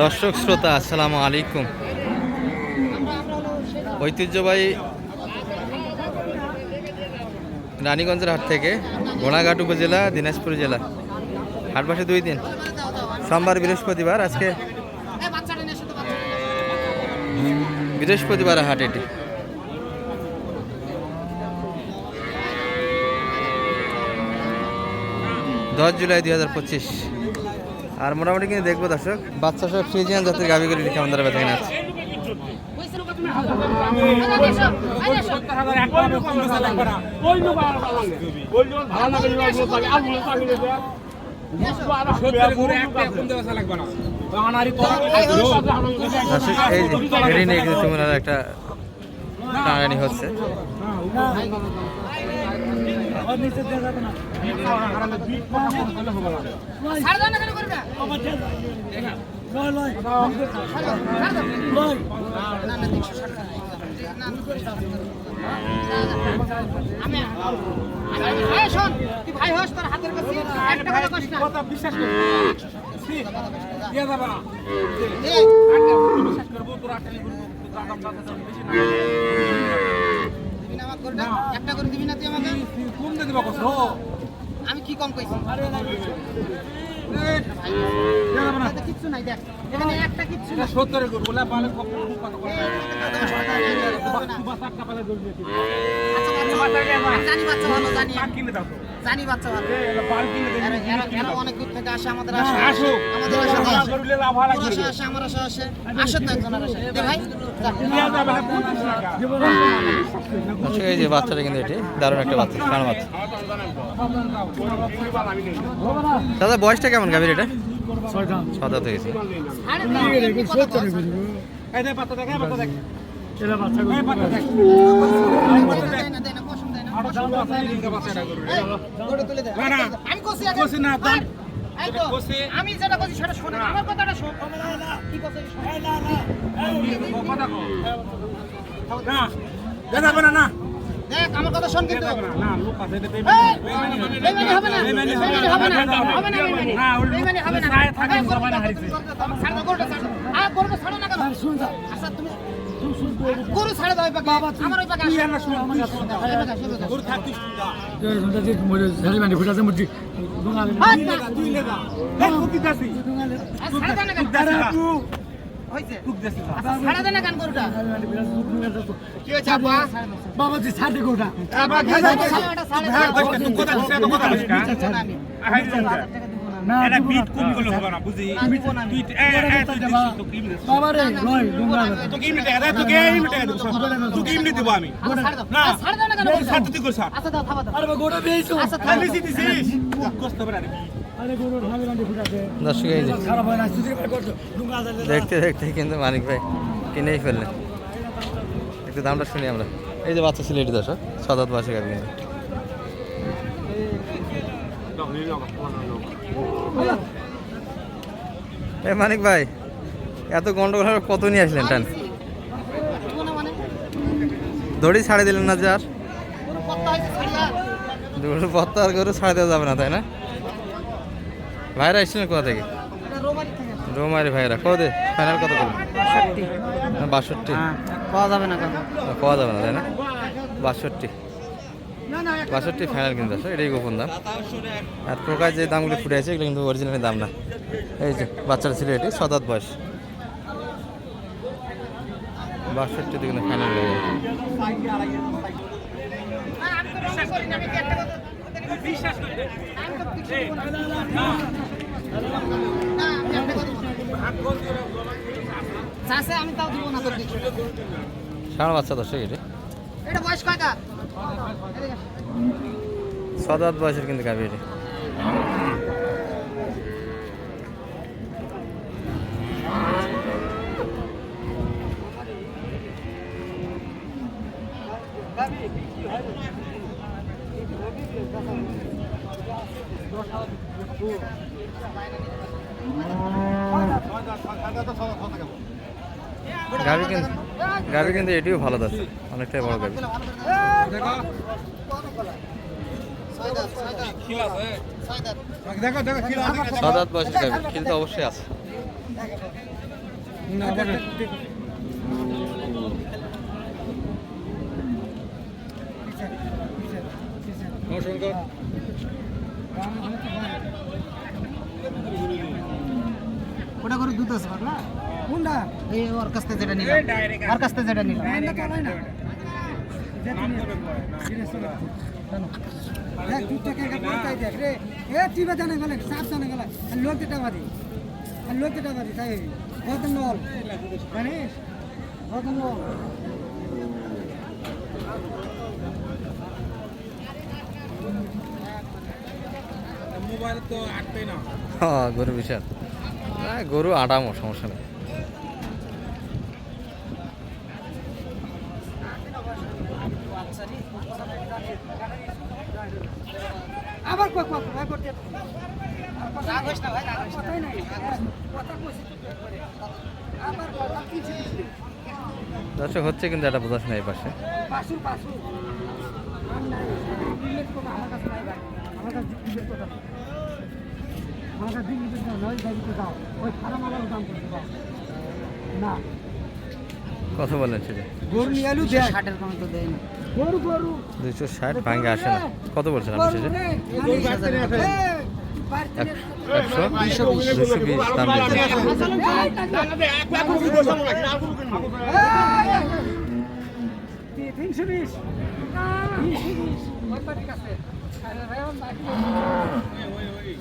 দর্শক শ্রোতা, আসসালামু আলাইকুম। ঐতিহ্যবাহী রানীগঞ্জের হাট থেকে ঘোড়াঘাট উপজেলা, দিনাজপুর জেলা। হাট বসে দুই দিন। সোমবার বৃহস্পতিবার, আজকে বৃহস্পতিবার হাট এটি। দশ জুলাই দুই হাজার পঁচিশ। আর মোটামুটি কিন্তু দেখব দর্শক। বাচ্চা সব ফ্রিজিয়ান জাতের গাভিগুলি আমাদের বেঁধে কিনে আছে একটা টানাটানি হচ্ছে। ভাই হোস তোর হাতের কাছে একটা কথা বিশ্বাস দিয়ে যাবে না বিশ্বাস করব তোর আটকালি করব তোর দাম বেশি একটা করে দিবি না তুই আমাকে? কম দিয়ে দিবা কত আমি কি কম কইছি? কিচ্ছু নাই দেখ। এখানে একটা কিচ্ছু এটা না সত্তরে করব কত করে আচ্ছা। জানি বাচ্চা ভালো জানি পাক কিনে দাও জানি বাচ্চা ভালো। এরা- অনেক দূর থেকে আসে আমাদের আসে। আমাদের। আশা আসে আমার আসে ভাই এই যে বাচ্চাটা কিন্তু এটি দারুণ একটা বাচ্চা। দাদা বয়সটা কেমন? গাভীর এটা ছয় দাঁত হয়েছে। আমি তো, যেটা কষি সেটা আমার কথাটা শোন কি। কথা না না দেখ আমার কথা শোন কিন্তু। না না লোক আছে এটা বেইমানি হবে। না। বেইমানি হবে না। হবে না। বেইমানি না, হবে না। ছায় থাকে, এই, গরুটা ছাড় দাও, গরুটা ছাড়। দাও। আর ছাড়ো না কেন? আচ্ছা তুমি গরু ছাড়ে দাও ওই আমার ওই পাকে তুই আসো। আমার শুন তুই শুন এই পাকে আসো, এই পাকে আসো। গরু থাকিস না হাত না। তুই লে যা এই কুকি দাসি দাও না কেন? না হয়েছে? না আচ্ছা, ছাড়ে দাও না কেন গরুটা? কি হয়েছে, আব্বা? বাবাজি ছাড়ে ছাড়ে দাও, এটা ছাড়ে না। না বিট কম গেলে হবে না বুঝি না, না। তুই এ এ তুই তো ক্রিম দিছিস বাবা রে লয় ডুঙ্গা তো ক্রিম দিতে আরে তুই এই মিটে দেব তুই ক্রিম দিতে দেব আমি। আচ্ছা, ছাড়ে দাও। না। না কেন গরুটা? তুই কর স্যার আচ্ছা, দাও, থাবা দাও। আরে গোটা পেয়েছ আচ্ছা, থাবা দিছিস। কষ্ট হবে না রে আরে। ফুটাতে দর্শক এই দেখতে দেখতে কিন্তু মানিক ভাই কিনেই ফেললেন। একটু দামটা শুনি আমরা। এই যে বাচ্চা ছিল এটি দর্শক ছয় দাঁত বয়সে কিন্তু এ মানিক ভাই এত গন্ডগোল কত নিয়ে আসলেন টান? দড়ি ছাড়ে দিলেন না যে আর? গরু কত হয়েছে, ছাড়িয়া? দুটো পত্তা আর গরু ছাড়ে দেওয়া যাবে না তাই না? ভাইরা এসেছিলেন কোথা থেকে? এটা রোমারি থেকে আসছে। রোমারি ভাইরা। কত দে ফাইনাল কত করবেন বাষট্টি। পাওয়া যাবে না কেন পাওয়া যাবে না তাই না? বাষট্টি। বাষট্টি ফাইনাল কিন্তু আছে এটাই গোপন দাম। আর প্রকাশ যে দামগুলি ফুটে আছে এগুলো কিন্তু অরিজিনালি দাম না। এই যে বাচ্চাটা ছিল এটি সদাত বয়স। বাষট্টিতে কিন্তু ফাইনাল বিশ্বাস করি আমি তাও দিব না তোর কিছু। বাচ্চা দর্শক এটি এটা বয়স কয়টা এদিকে আস। বয়সের কিন্তু গাভি এটি গাভি কিন্তু গাভি কিন্তু এটিও ভালো দর্শক অনেকটাই বড় বয়সের গাভি কিন্তু অবশ্যই আছে। ওটা করে দুধ আছে পাগলা কোনটা? এই ওর কাছ থেকে যেটা নিলাম। ওর কাছ থেকে যেটা নিলাম। না? না লোক যেটা আর লোক যেটা বাড়ি তাই কত নল জানিস? কত নল হ্যাঁ গরু বিশাল। হ্যাঁ গরু আটামো সমস্যা নেই। আবার কয় কয় কয় করতে রাগ হইস না ভাই রাগ হইস কথাই নাই কথা কইছি আবার কথা কি দর্শক হচ্ছে কিন্তু এটা বোঝাচ্ছে না এই পাশে। পাশু পাশু দিল্লির কথা আমার কাছে নাই ভাই দিল্লির কথা নয় গাড়িতে যাও ওই আমার দাম করতে দাও না কত বললেন সেটা। গরু নিয়ে আলু দুশো ষাটের কমে তো দেয় না। গরু গরু। দুইশো ষাট ভাঙ্গে আসে না। কত বলছেন আপনি একশো? দুশো বিশ। দাম তিনশো বিশ।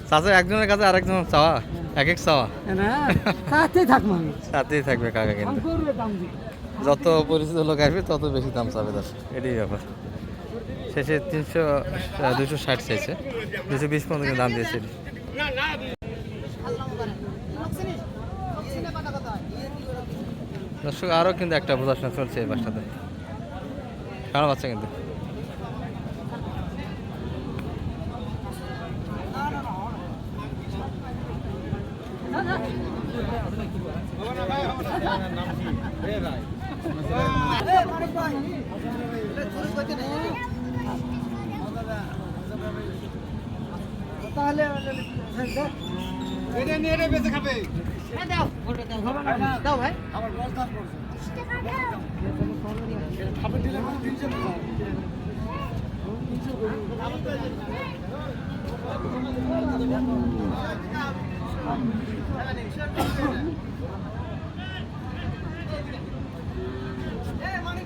চাচা একজনের কাছে আরেকজন চাওয়া? এক এক চাওয়া? না তাতেই থাক মানুষ। সাথেই থাকবে কাকা কিন্তু। যত পরিচিত লোক আসবে তত বেশি দাম চাবে তার। এটাই ব্যাপার। শেষে তিনশো দুশো ষাট চাইছে। দুশো বিশ পর্যন্ত দাম দিয়েছে। দর্শক আরও কিন্তু একটা বোঝাশোনা চলছে এই বাসটাতে। খারাপ বাচ্চা কিন্তু। তাহলে এটা নিয়ে বেঁচে খাবে হ্যাঁ, দাও ওটা দাও দাও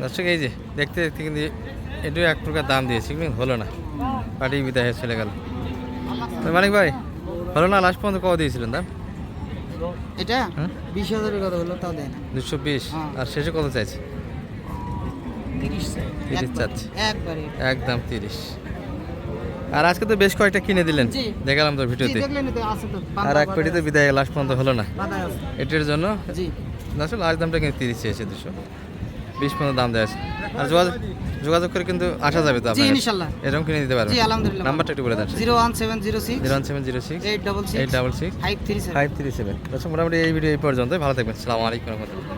দর্শক, এই যে দেখতে দেখতে কিন্তু এটাও এক প্রকার দাম দিয়েছি, কিন্তু হলো না। পার্টি বিদায় হয়ে চলে গেল। মানিক ভাই, হলো না? লাস্ট পর্যন্ত কত দিয়েছিলেন দাম? এটা? হ্যাঁ? বিশ হাজারের কথা বলল তাও দেয় না। দুশো বিশ। হ্যাঁ। আর শেষে কত চাইছে? তিরিশ চাচ্ছে। একবারে। একদম তিরিশ। আর আজকে তো বেশ কয়েকটা কিনে দিলেন। দেখালাম তো ভিডিওতে। আর এক পেটিতে বিদায় লাস্ট পর্যন্ত হলো না? এটির জন্য? আসলে আজ দামটা কিন্তু তিরিশ চেয়েছে দুশো। বিশ পনেরো দাম দেওয়া আছে। আর যোগাযোগ যোগাযোগ করে কিন্তু আসা যাবে তো আপনি এরকম কিনে দিতে পারবেন। জি আলহামদুলিল্লাহ। নাম্বারটা একটু বলে দেন। Zero one seven zero six zero one seven zero six eight double eight six double six five three seven. Five three seven. মোটামুটি এই ভিডিও এই পর্যন্ত ভালো থাকবেন। সালামু আলাইকুম রহমতুল্লাহ।